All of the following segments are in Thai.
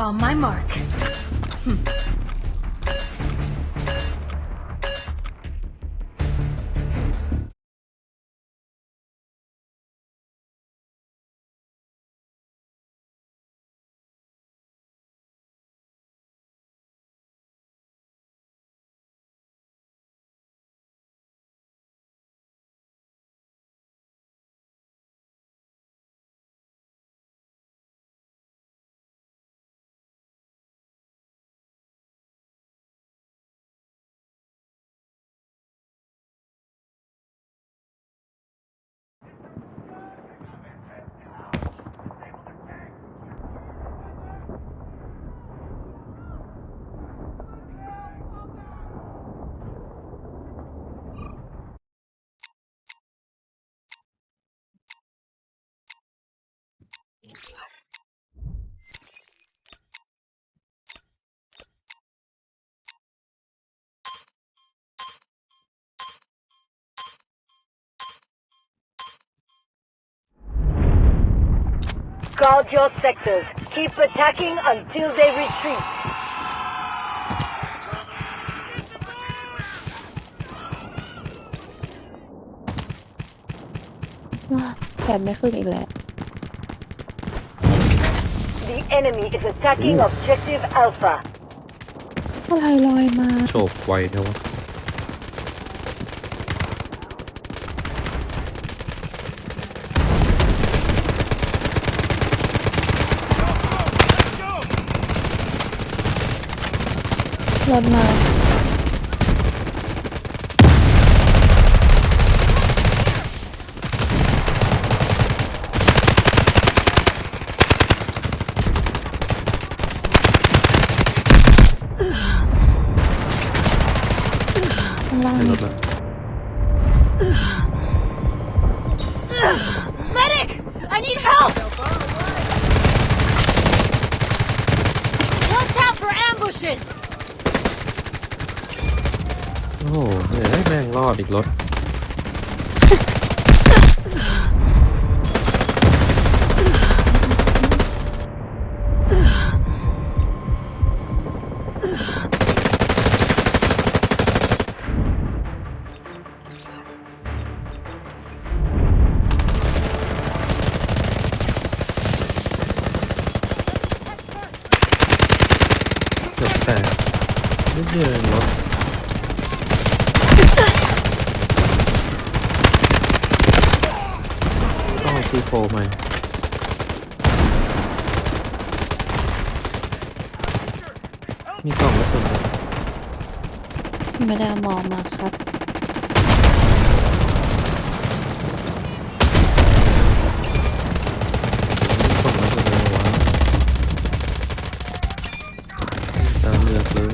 On uh, my mark. Hm. Guard your sectors. Keep attacking until they retreat. The enemy is attacking objective Alpha. อะไรลอยมาโฉบไวนะวะ Atlarına. Allah'ım. ซีโฟมามีกล่องกระสุนไม่ได้มองมาครับมีกล่องะนเลยวตามเรือเลย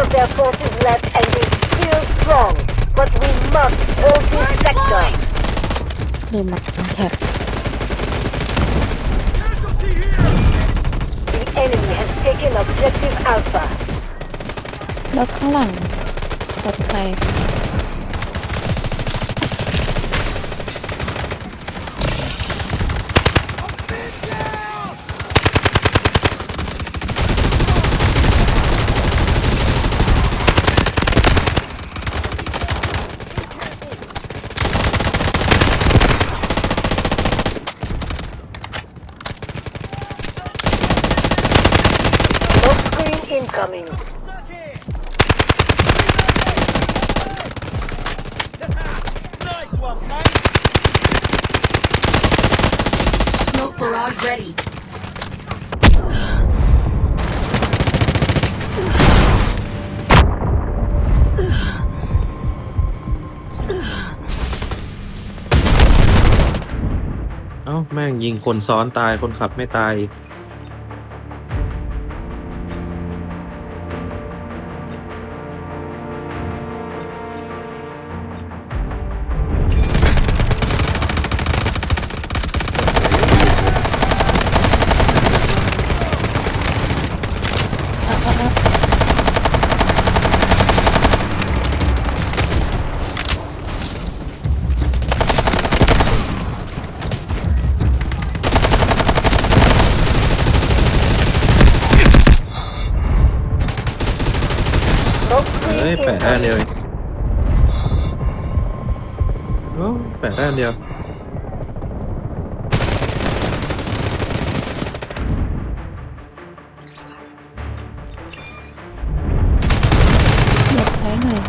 80% of their f o r The enemy has taken objective alpha. รถข้างหลังปลอดภัย r a d y เอ้า แม่งยิงคนซ้อนตาย คนขับไม่ตายแปดแต้มเดียวโอ้แปดแต้มเดียวแท้หน่อย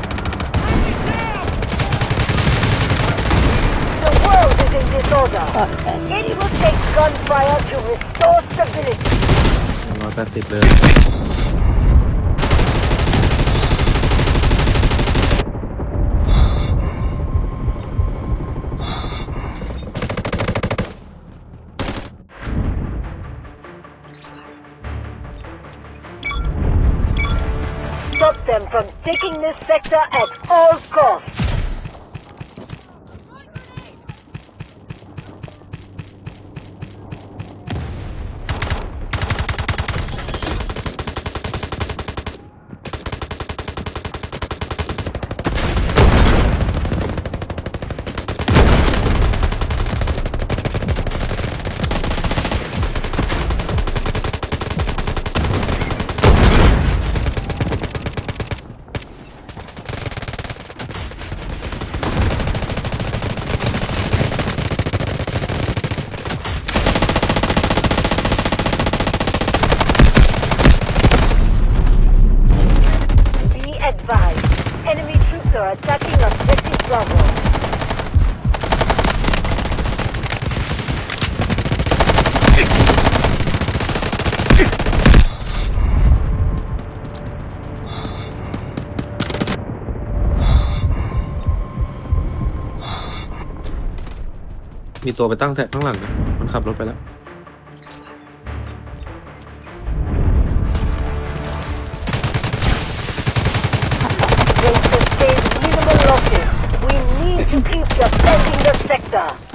taking this sector at all costs. ีตัวไปตั้งแท็กข้างหลังนะมันขับรถไปแล้วเราต้องการ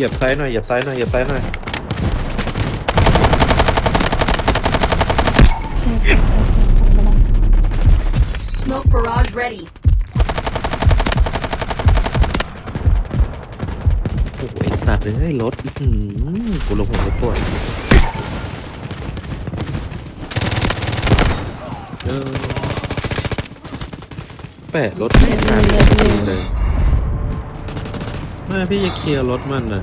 หยียบซ้ายหน่อยเหยียบซ้ายหน่อยเหยียบซ้ายหน่อยโอ้วโหไอ้สัตว์เลยรถอื้อหือกูลงหัวรถปวดแปะรถไม่ทันเลยม่พี่จะเคลียร์รถมันน่ะ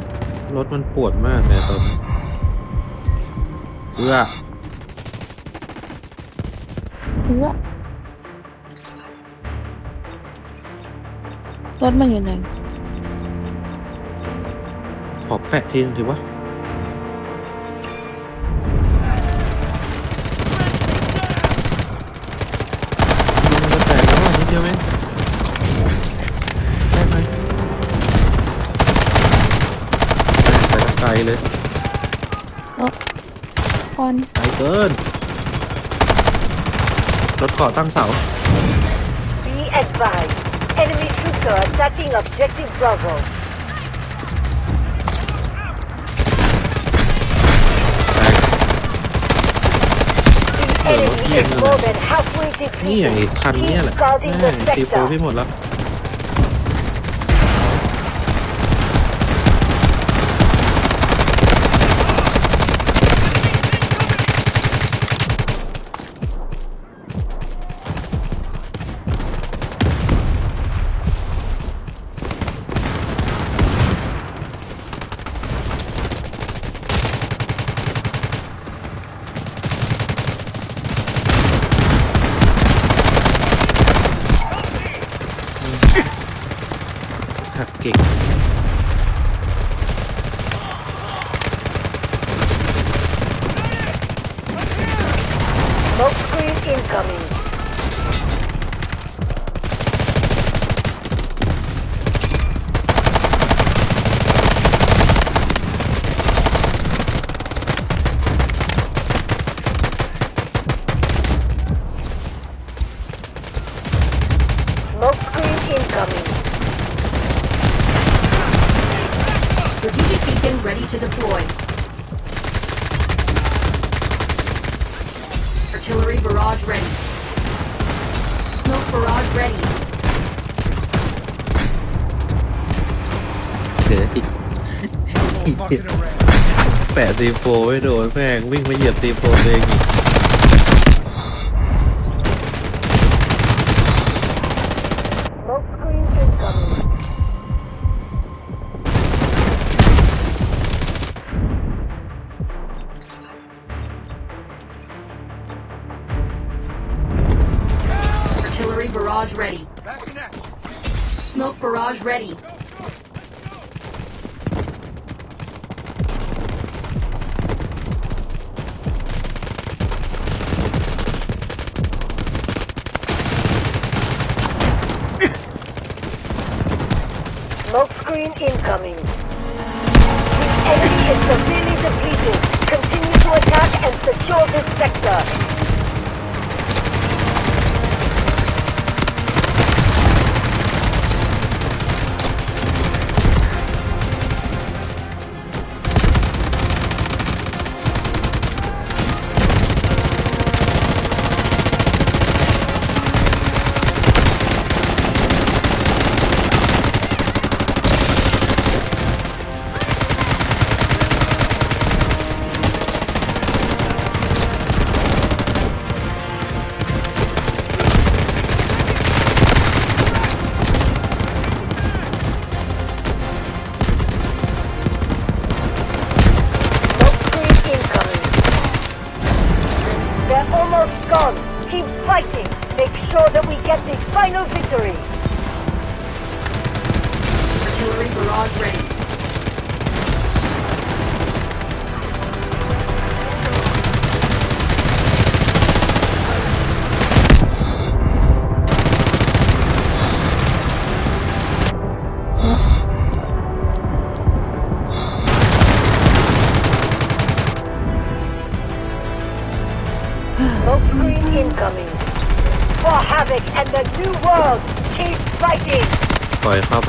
รถมันปวดมากเลยตอนนี้เพื่อเพื่อรถมันอยู่ไหนขอแปะทีนึงถีว่ามันจะแตแล้วนิดเดียวไหมไปเลยคอนไปเกิน รถเกาะตั้งเสา Be advised enemy shooter a t นี่ไงคันเนี่ยแหละสีฟูพี่หมดแล้ว incoming. Strategic beacon ready to deploy. Artillery barrage ready. Smoke barrage ready. เดี๋ยวอีก incoming. The enemy is severely depleted. Continue to attack and secure this sector.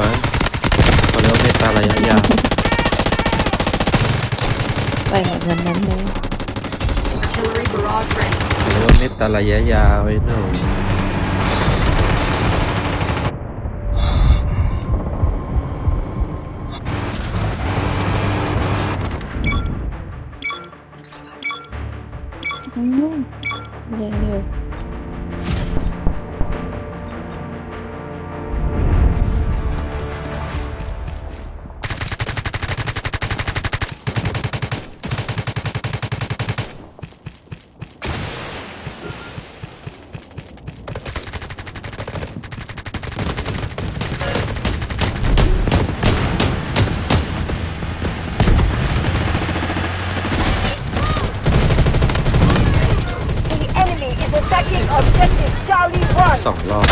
้งเขาเรีย่าเมตาระยะยาวไปแบบนั้นเลยเขี่ามตตาระยะยาวไอ้หนูสองรอบ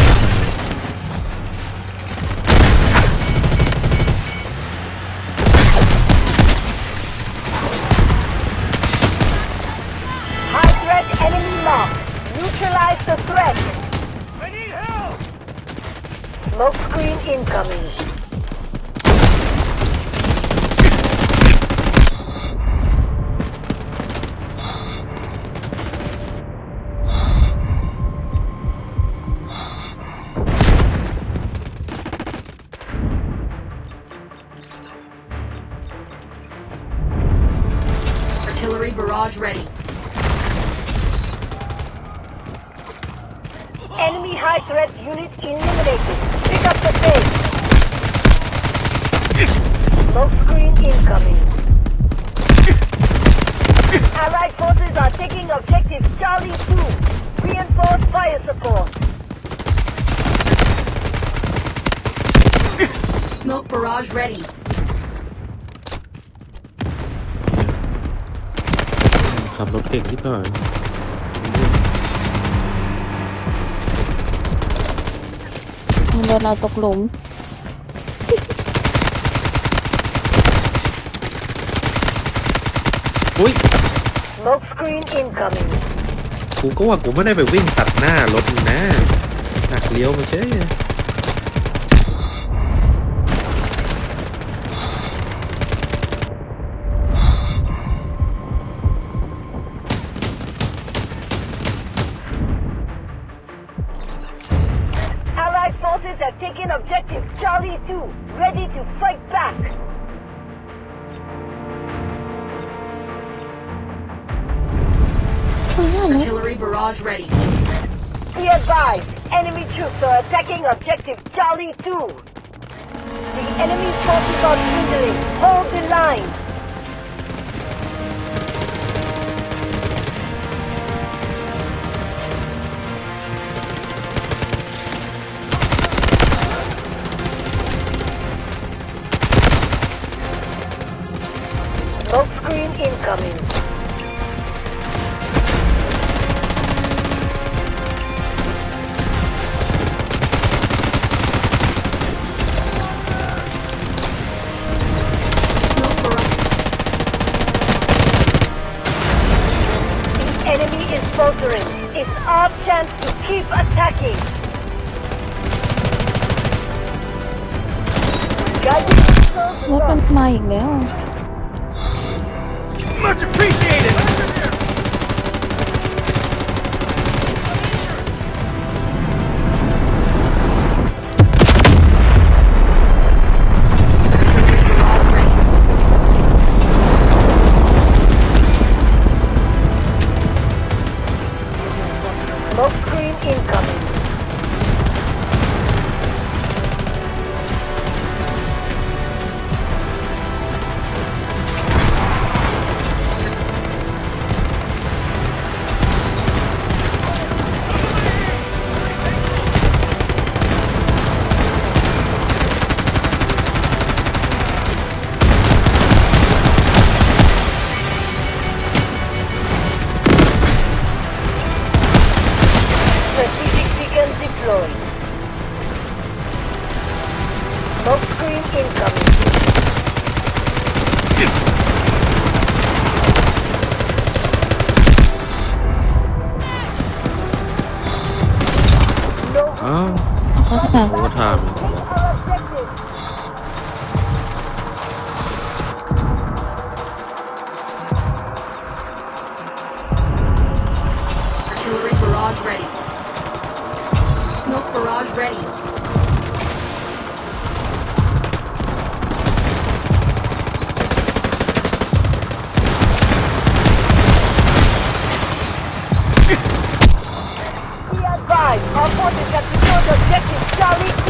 Red unit eliminated. Pick up the pace. Smoke screen incoming. Allied forces are taking objective Charlie 2. Reinforce fire support. Smoke barrage ready. Come look at มันโดนเราตกหลุมอุ้ยกูก็ว่ากูไม่ได้ไปวิ่งตัดหน้ารถนะหักเลี้ยวมาเช่ 42, ready to fight back! Artillery barrage ready. Be advised, enemy troops are attacking objective Charlie 2. The enemy forces are dwindling. Hold the line. barrage ready. Smoke barrage ready. Be advised, our forces have secured objective Charlie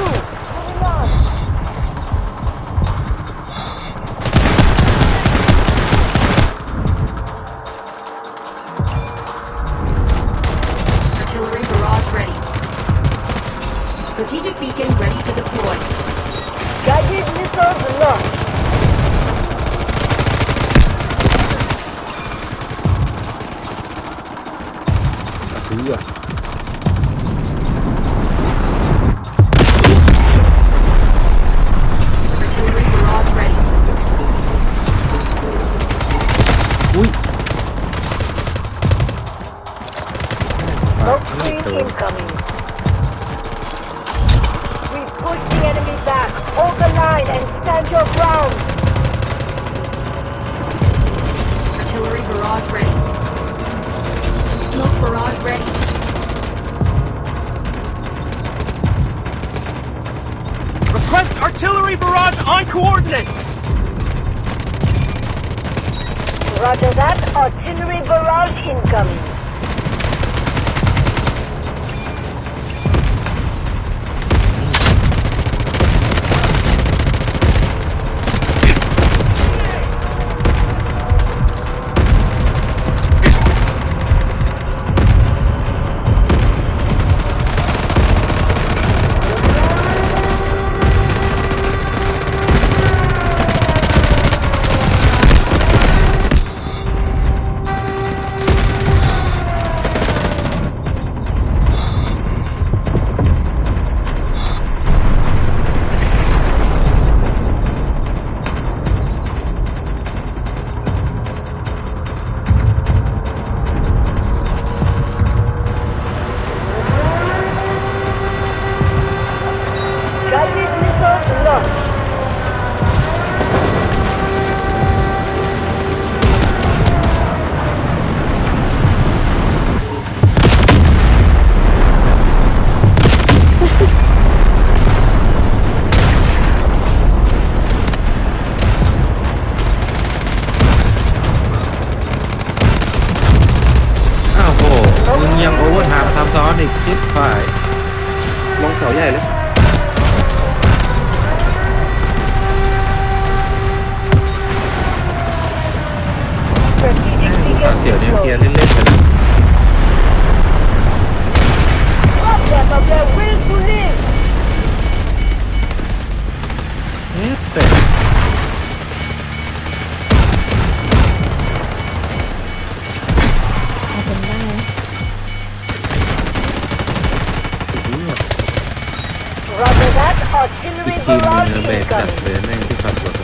อีกทีมเนื้อแบสจัดเลยแม่งที่ขับรถ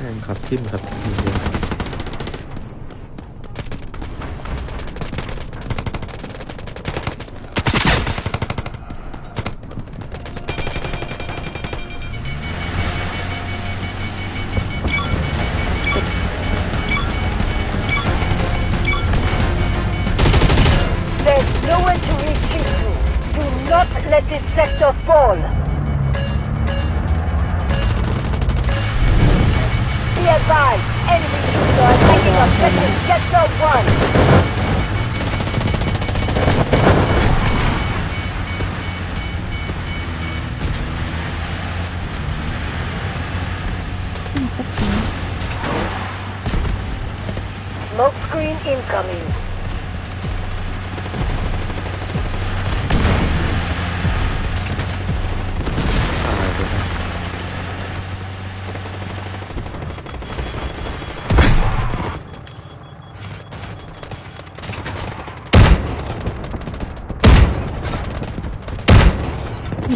แม่งขับทิมครับทีมเลย Smoke screen incoming.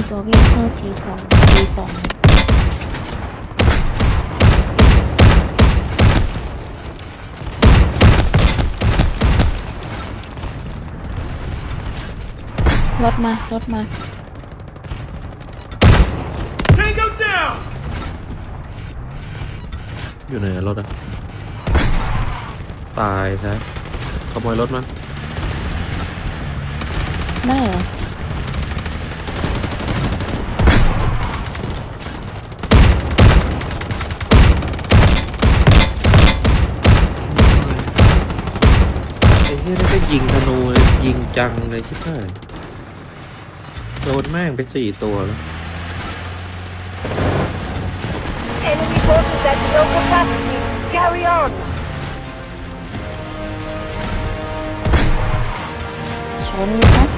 Don't be so cheap, so cheap. รถมา รถมาอยู่ไหนรถอะตายซะขโมยรถมันได้เหรอไอ้เหี้ย นี่ก็ยิงธนูเลยยิงจังเลยใช่ไหมโดนแม่งไปสี่ตัวแล้วชนไหม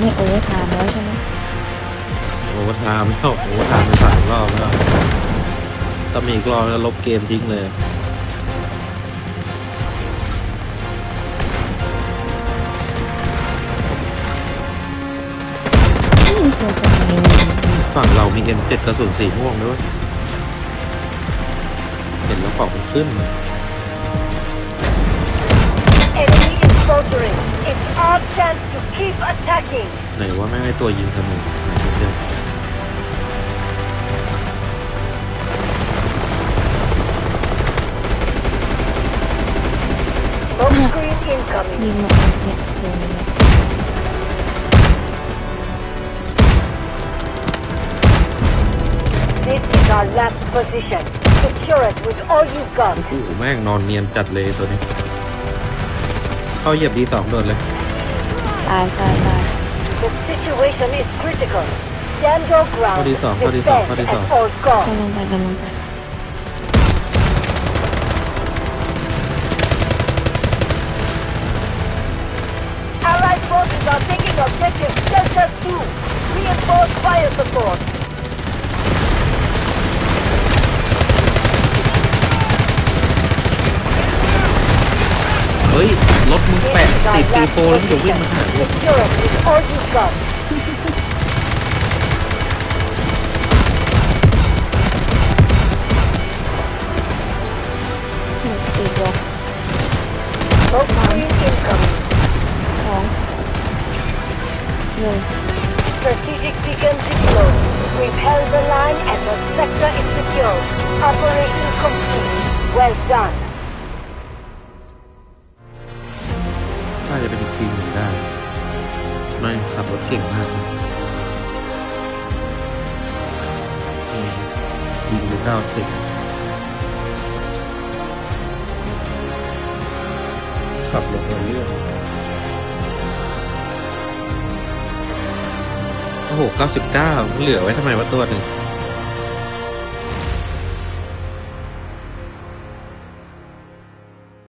ไม่โอเวอร์ทามแล้วใช่ไหมโอเวอร์ทามแล้วโอเวอร์ทามไปสามรอบแล้วถ้ามีอีกรอบแล้วลบเกมทิ้งเลยฝั่งเรามีเเอ็จ็ดกระสุนสีม่วงด้วย เห็นแล้วปอกมันขึ้นเลย countering. It's our chance to keep attacking. Hey, ไหนว่าแม่งไอตัวยิงธนูไหนดูเดี๋ยว Smoke screen ยิ incoming. This is our last position. Secure it with all you've got. Ooh, man, โอ้โหแม่งนอนเนียนจัดเลยตัวนี้เข้าเหยียบดีสองโดดเลยตายตายตาย The situation is critical. Stand your ground. ข้อที่สองข้อที่สอง Defend ข้อที่สอง at all ก costs. ำลังไปกำลังไป Allied forces are taking objective Delta 2. Reinforce fire support. ฮ้ยรถมึงแปะติดตีโฟแล้วมึงจะวิ่งมาหากูเก้าสิบเก้าเหลือไว้ทำไมวะตัวหนึ่ง